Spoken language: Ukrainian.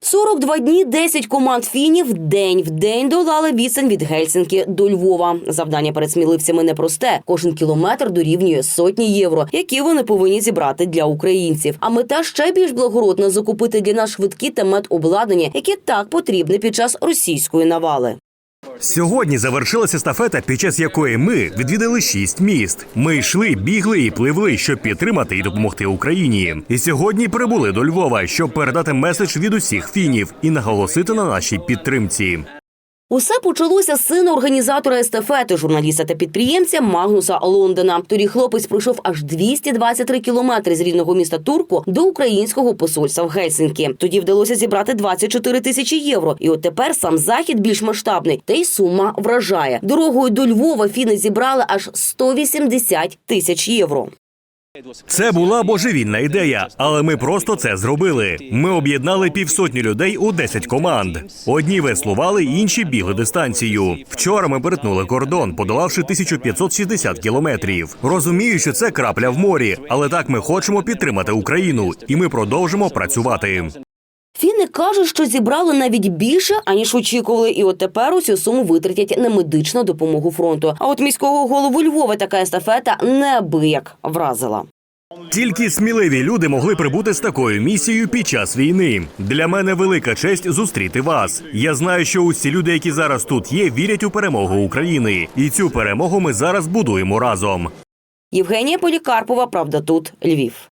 42 дні 10 команд фінів день в день долали відстань від Гельсінки до Львова. Завдання перед сміливцями непросте. Кожен кілометр дорівнює сотні євро, які вони повинні зібрати для українців. А мета ще більш благородна закупити для нас швидкі та медобладнання, які так потрібне під час російської навали. Сьогодні завершилася естафета, під час якої ми відвідали шість міст. Ми йшли, бігли і пливли, щоб підтримати і допомогти Україні. І сьогодні прибули до Львова, щоб передати меседж від усіх фінів і наголосити на нашій підтримці. Усе почалося з сина організатора естафети, журналіста та підприємця Магнуса Лондона. Тоді хлопець пройшов аж 223 кілометри з рідного міста Турку до українського посольства в Гельсінкі. Тоді вдалося зібрати 24 тисячі євро. І от тепер сам захід більш масштабний, та й сума вражає. Дорогою до Львова фіни зібрали аж 180 тисяч євро. Це була божевільна ідея, але ми просто це зробили. Ми об'єднали півсотні людей у 10 команд. Одні веслували, інші бігли дистанцію. Вчора ми перетнули кордон, подолавши 1560 кілометрів. Розумію, що це крапля в морі, але так ми хочемо підтримати Україну, і ми продовжимо працювати. Фіни кажуть, що зібрали навіть більше аніж очікували, і от тепер усю суму витратять на медичну допомогу фронту. А от міського голову Львова така естафета неабияк вразила. Тільки сміливі люди могли прибути з такою місією під час війни. Для мене велика честь зустріти вас. Я знаю, що усі люди, які зараз тут є, вірять у перемогу України, і цю перемогу ми зараз будуємо разом. Євгенія Полікарпова, правда, тут Львів.